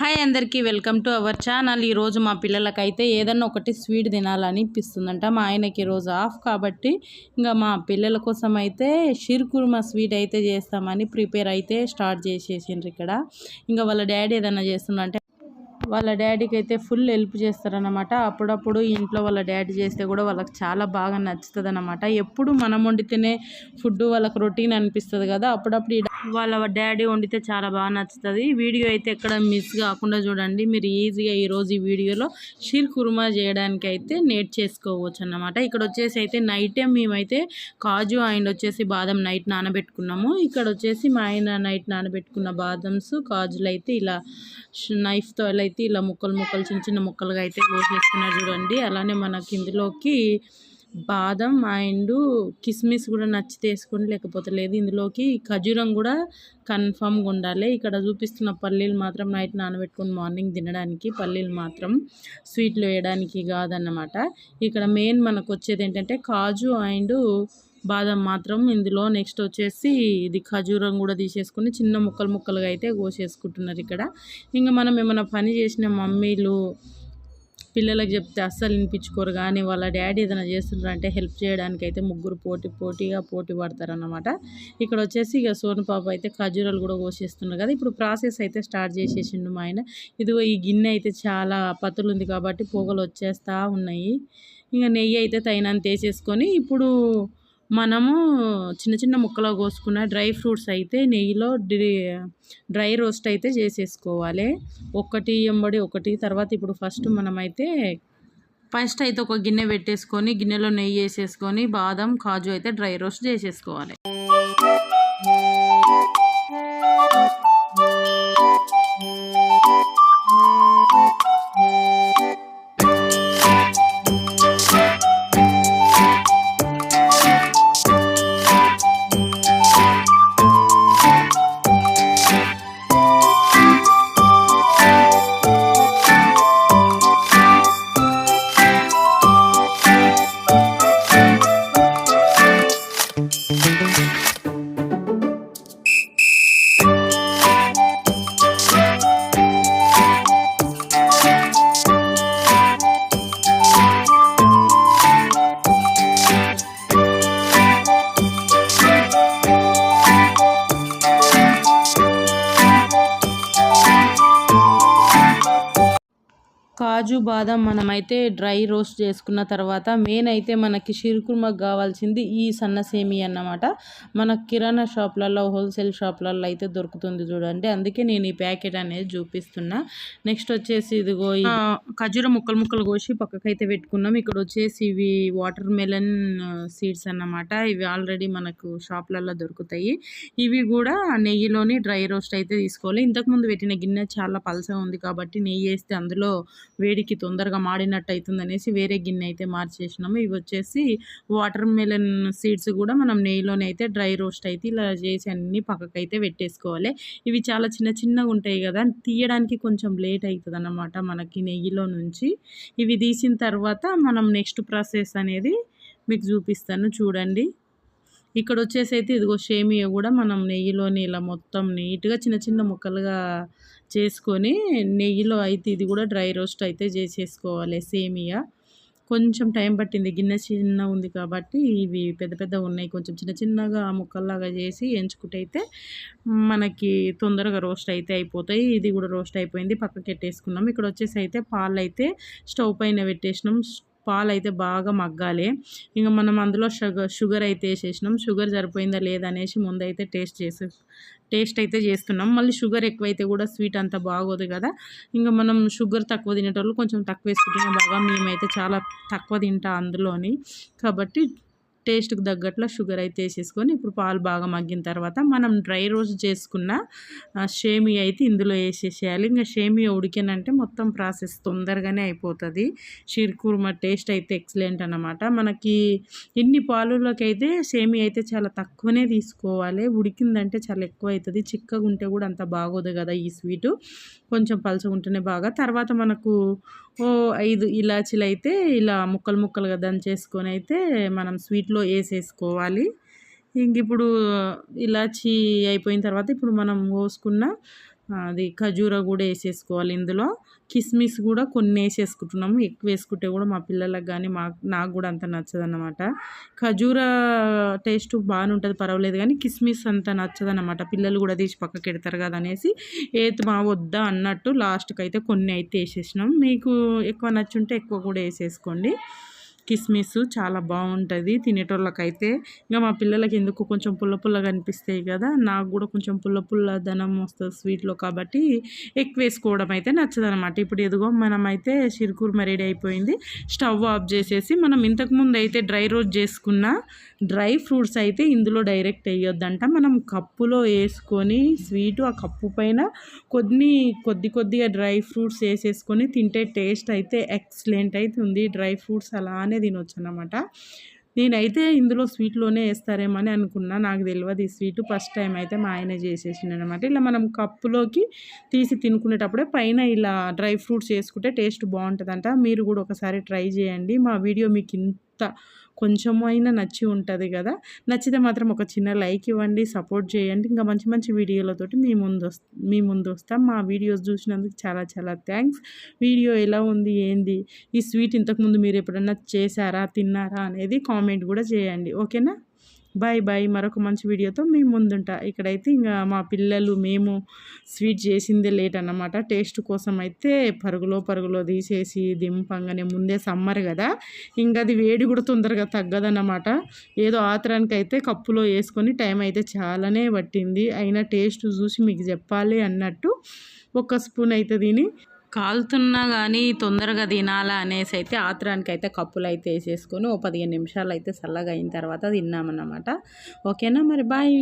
Hi అందరికీ welcome to our channel. ఈరోజు మా పిల్లలకైతే ఏదన్నా ఒకటి స్వీట్ తినాలనిపిస్తుందంట. మా ఆయనకి ఈరోజు ఆఫ్ కాబట్టి ఇంకా మా పిల్లల కోసం అయితే షీర్ కుర్మా స్వీట్ అయితే చేస్తామని ప్రిపేర్ అయితే స్టార్ట్ చేసేసిండ్రు ఇక్కడ. ఇంకా వాళ్ళ డాడీ ఏదైనా చేస్తుందంటే వాళ్ళ డాడీకి అయితే ఫుల్ హెల్ప్ చేస్తారనమాట అప్పుడప్పుడు ఇంట్లో వాళ్ళ డాడీ చేస్తే కూడా వాళ్ళకి చాలా బాగా నచ్చుతుంది అనమాట ఎప్పుడు మనం వండితేనే ఫుడ్ వాళ్ళకి రొటీన్ అనిపిస్తుంది కదా. అప్పుడప్పుడు వాళ్ళ డాడీ వండితే చాలా బాగా నచ్చుతుంది. వీడియో అయితే ఎక్కడ మిస్ కాకుండా చూడండి. మీరు ఈజీగా ఈరోజు ఈ వీడియోలో షీర్ కుర్మా చేయడానికి అయితే నేట్ చేసుకోవచ్చు అన్నమాట ఇక్కడ వచ్చేసి అయితే నైట్ టైం మేమైతే కాజు అండ్ వచ్చేసి బాదం నైట్ నానబెట్టుకున్నాము. ఇక్కడ వచ్చేసి మా ఆయన నైట్ నానబెట్టుకున్న బాదమ్స్ కాజులు అయితే ఇలా నైఫ్తో అయితే ఇలా ముక్కలు ముక్కలు చిన్న చిన్న ముక్కలుగా అయితే కోసేస్తున్నారు చూడండి. అలానే మనకి ఇందులోకి బాదం అండ్ కిస్మిస్ కూడా నచ్చితే వేసుకోండి లేకపోతే లేదు. ఇందులోకి ఖజూరం కూడా కన్ఫామ్గా ఉండాలి. ఇక్కడ చూపిస్తున్న పల్లీలు మాత్రం నైట్ నానబెట్టుకుని మార్నింగ్ తినడానికి పల్లీలు మాత్రం స్వీట్లు వేయడానికి కాదన్నమాట. ఇక్కడ మెయిన్ మనకు వచ్చేది ఏంటంటే కాజు అండ్ బాదం మాత్రం ఇందులో నెక్స్ట్ వచ్చేసి ఇది ఖజూరం కూడా తీసేసుకుని చిన్న ముక్కలు ముక్కలుగా అయితే కోసేసుకుంటున్నారు ఇక్కడ. ఇంకా మనం ఏమైనా పని చేసిన మమ్మీలు పిల్లలకు చెప్తే అస్సలు వినిపించుకోరు. కానీ వాళ్ళ డాడీ ఏదైనా చేస్తున్నారు అంటే హెల్ప్ చేయడానికి అయితే ముగ్గురు పోటీ పోటీగా పోటీ పడతారనమాట ఇక్కడ వచ్చేసి ఇక సోను పాప అయితే ఖజూరాలు కూడా కోసేస్తున్నారు కదా. ఇప్పుడు ప్రాసెస్ అయితే స్టార్ట్ చేసేసిండు మా ఆయన. ఇదిగో ఈ గిన్నె అయితే చాలా పతులు ఉంది కాబట్టి పొగలు వచ్చేస్తూ ఉన్నాయి. ఇంకా నెయ్యి అయితే తగినంత వేసేసుకొని ఇప్పుడు మనము చిన్న చిన్న ముక్కలో కోసుకున్న డ్రై ఫ్రూట్స్ అయితే నెయ్యిలో డ్రై రోస్ట్ అయితే చేసేసుకోవాలి. ఒకటి ఎంబడి ఒకటి తర్వాత ఇప్పుడు ఫస్ట్ మనమైతే ఫస్ట్ అయితే ఒక గిన్నె పెట్టేసుకొని గిన్నెలో నెయ్యి వేసేసుకొని బాదం కాజు అయితే డ్రై రోస్ట్ చేసేసుకోవాలి. కాజు బాదం మనమైతే డ్రై రోస్ట్ చేసుకున్న తర్వాత మెయిన్ అయితే మనకి షిరుకుర్మకు కావాల్సింది ఈ సన్న సేమి అన్నమాట. మన కిరాణా షాప్లలో హోల్సేల్ షాప్లలో అయితే దొరుకుతుంది చూడండి. అందుకే నేను ఈ ప్యాకెట్ అనేది చూపిస్తున్నా. నెక్స్ట్ వచ్చేసి ఇదిగో ఖజూర ముక్కలు ముక్కలు కోసి పక్కకైతే పెట్టుకున్నాం. ఇక్కడ వచ్చేసి ఇవి వాటర్ మెలన్ సీడ్స్ అన్నమాట. ఇవి ఆల్రెడీ మనకు షాప్లలో దొరుకుతాయి. ఇవి కూడా నెయ్యిలోని డ్రై రోస్ట్ అయితే తీసుకోవాలి. ఇంతకుముందు పెట్టిన గిన్నె చాలా పలసగా ఉంది కాబట్టి నెయ్యి వేస్తే అందులో వేడికి తొందరగా మాడినట్టు అవుతుంది అనేసి వేరే గిన్నె అయితే మార్చేసినాము. ఇవి వచ్చేసి వాటర్ మెలన్ సీడ్స్ కూడా మనం నెయ్యిలోనే అయితే డ్రై రోస్ట్ అయితే ఇలా చేసి అన్ని పక్కకైతే పెట్టేసుకోవాలి. ఇవి చాలా చిన్న చిన్నగా ఉంటాయి కదా తీయడానికి కొంచెం లేట్ అవుతుంది అన్నమాట మనకి నెయ్యిలో నుంచి. ఇవి తీసిన తర్వాత మనం నెక్స్ట్ ప్రాసెస్ అనేది మీకు చూపిస్తాను చూడండి. ఇక్కడ వచ్చేసి అయితే ఇదిగో షేమియా కూడా మనం నెయ్యిలోని ఇలా మొత్తం నీట్గా చిన్న చిన్న ముక్కలుగా చేసుకొని నెయ్యిలో అయితే ఇది కూడా డ్రై రోస్ట్ అయితే చేసేసుకోవాలి సేమియా. కొంచెం టైం పట్టింది గిన్నె చిన్న ఉంది కాబట్టి ఇవి పెద్ద పెద్ద ఉన్నాయి కొంచెం చిన్న చిన్నగా ముక్కల్లాగా చేసి ఎంచుకుంటే అయితే మనకి తొందరగా రోస్ట్ అయితే అయిపోతాయి. ఇది కూడా రోస్ట్ అయిపోయింది పక్కకి పెట్టేసుకున్నాం ఇక్కడ వచ్చేసి అయితే పాలు అయితే స్టవ్ పైన పెట్టేసినాం. పాలు అయితే బాగా మగ్గాలి. ఇంకా మనం అందులో షుగర్ షుగర్ అయితే వేసేసినాం. షుగర్ సరిపోయిందా లేదా అనేసి ముందైతే టేస్ట్ చేసే టేస్ట్ అయితే చేస్తున్నాం. మళ్ళీ షుగర్ ఎక్కువైతే కూడా స్వీట్ అంత బాగోదు కదా. ఇంకా మనం షుగర్ తక్కువ తినేటోళ్ళు కొంచెం తక్కువ వేసుకుంటే బాగా. మేమైతే చాలా తక్కువ తింటా అందులోని. కాబట్టి టేస్ట్కి తగ్గట్లా షుగర్ అయితే వేసేసుకొని ఇప్పుడు పాలు బాగా మగ్గిన తర్వాత మనం డ్రై రోస్ట్ చేసుకున్న షేమి అయితే ఇందులో వేసేసేయాలి. ఇంకా షేమి ఉడికినంటే మొత్తం ప్రాసెస్ తొందరగానే అయిపోతుంది. షీర్కూర్మ టేస్ట్ అయితే ఎక్సలెంట్ అనమాట మనకి ఇన్ని పాలులోకి అయితే అయితే చాలా తక్కువనే తీసుకోవాలి. ఉడికిందంటే చాలా ఎక్కువ అవుతుంది చిక్కగా ఉంటే కూడా అంత బాగోదు కదా ఈ స్వీటు. కొంచెం పలుచగుంటేనే బాగా. తర్వాత మనకు ఓ ఐదు ఇలాచీలు అయితే ఇలా ముక్కలు ముక్కలుగా దంచేసుకొని అయితే మనం స్వీట్లో వేసేసుకోవాలి ఇంక ఇప్పుడు ఇలాచీ అయిపోయిన తర్వాత ఇప్పుడు మనం పోసుకున్న అది ఖజూర కూడా వేసేసుకోవాలి ఇందులో. కిస్మిస్ కూడా కొన్ని వేసేసుకుంటున్నాము ఎక్కువ వేసుకుంటే కూడా మా పిల్లలకు కానీ మా నాకు కూడా అంత నచ్చదన్నమాట. ఖజూర టేస్ట్ బాగానే ఉంటుంది పర్వాలేదు కానీ కిస్మిస్ అంత నచ్చదన్నమాట. పిల్లలు కూడా తీసి పక్కకి పెడతారు కదా అనేసి. ఏది మా వద్దా అన్నట్టు లాస్ట్కి అయితే కొన్ని అయితే వేసేసినాం. మీకు ఎక్కువ నచ్చుంటే ఎక్కువ కూడా వేసేసుకోండి. కిస్మిస్ చాలా బాగుంటుంది. తినేటోళ్ళకైతే ఇంకా మా పిల్లలకి ఎందుకు కొంచెం పుల్ల పుల్లగా అనిపిస్తాయి కదా. నాకు కూడా కొంచెం పుల్ల పుల్ల ధనం వస్తుంది స్వీట్లో కాబట్టి ఎక్కువ వేసుకోవడం అయితే నచ్చదనమాట ఇప్పుడు ఎదుగో మనమైతే అయితే షిర్కూర్మ రెడీ అయిపోయింది. స్టవ్ ఆఫ్ చేసేసి మనం ఇంతకుముందు అయితే డ్రై రోస్ట్ చేసుకున్న డ్రై ఫ్రూట్స్ అయితే ఇందులో డైరెక్ట్ వేయొద్దంట. మనం కప్పులో వేసుకొని స్వీటు ఆ కప్పు పైన కొన్ని కొద్ది కొద్దిగా డ్రై ఫ్రూట్స్ వేసేసుకొని తింటే టేస్ట్ అయితే ఎక్సలెంట్ అయితే ఉంది. డ్రై ఫ్రూట్స్ అలా అలానే తినొచ్చు అనమాట నేనైతే ఇందులో స్వీట్లోనే వేస్తారేమో అని అనుకున్నా. నాకు తెలియదు ఈ స్వీట్. ఫస్ట్ టైం అయితే మా ఆయన చేసేసిండు అనమాట ఇలా మనం కప్పులోకి తీసి తినుకునేటప్పుడే పైన ఇలా డ్రై ఫ్రూట్స్ వేసుకుంటే టేస్ట్ బాగుంటుందంట. మీరు కూడా ఒకసారి ట్రై చేయండి. మా వీడియో మీకు ఇంత కొంచెము అయినా నచ్చి ఉంటుంది కదా. నచ్చితే మాత్రం ఒక చిన్న లైక్ ఇవ్వండి సపోర్ట్ చేయండి. ఇంకా మంచి మంచి వీడియోలతోటి మీ ముందు మీ ముందు వస్తాం. మా వీడియోస్ చూసినందుకు చాలా చాలా థ్యాంక్స్. వీడియో ఎలా ఉంది ఏంది ఈ స్వీట్ ఇంతకుముందు మీరు ఎప్పుడన్నా చేశారా తిన్నారా అనేది కామెంట్ కూడా చేయండి. ఓకేనా? బాయ్ బాయ్ మరొక మంచి వీడియోతో మేము ముందుంటా. ఇక్కడైతే ఇంకా మా పిల్లలు మేము స్వీట్ చేసిందే లేట్ అన్నమాట. టేస్ట్ కోసం అయితే పరుగులో పరుగులో తీసేసి దింపంగానే ముందే సమ్మర్ కదా. ఇంకా అది వేడి కూడా తొందరగా తగ్గదన్నమాట. ఏదో ఆత్రానికి అయితే కప్పులో వేసుకొని టైం అయితే చాలానే పట్టింది. అయినా టేస్ట్ చూసి మీకు చెప్పాలి అన్నట్టు ఒక స్పూన్ అయితే తిని కాలుతున్నా కానీ తొందరగా తినాలా అనేసి అయితే ఆత్రానికి అయితే కప్పులు అయితే వేసేసుకొని ఓ పదిహేను నిమిషాలు అయితే చల్లగా అయిన తర్వాత తిన్నామన్నమాట. ఓకేనా మరి? బాయ్.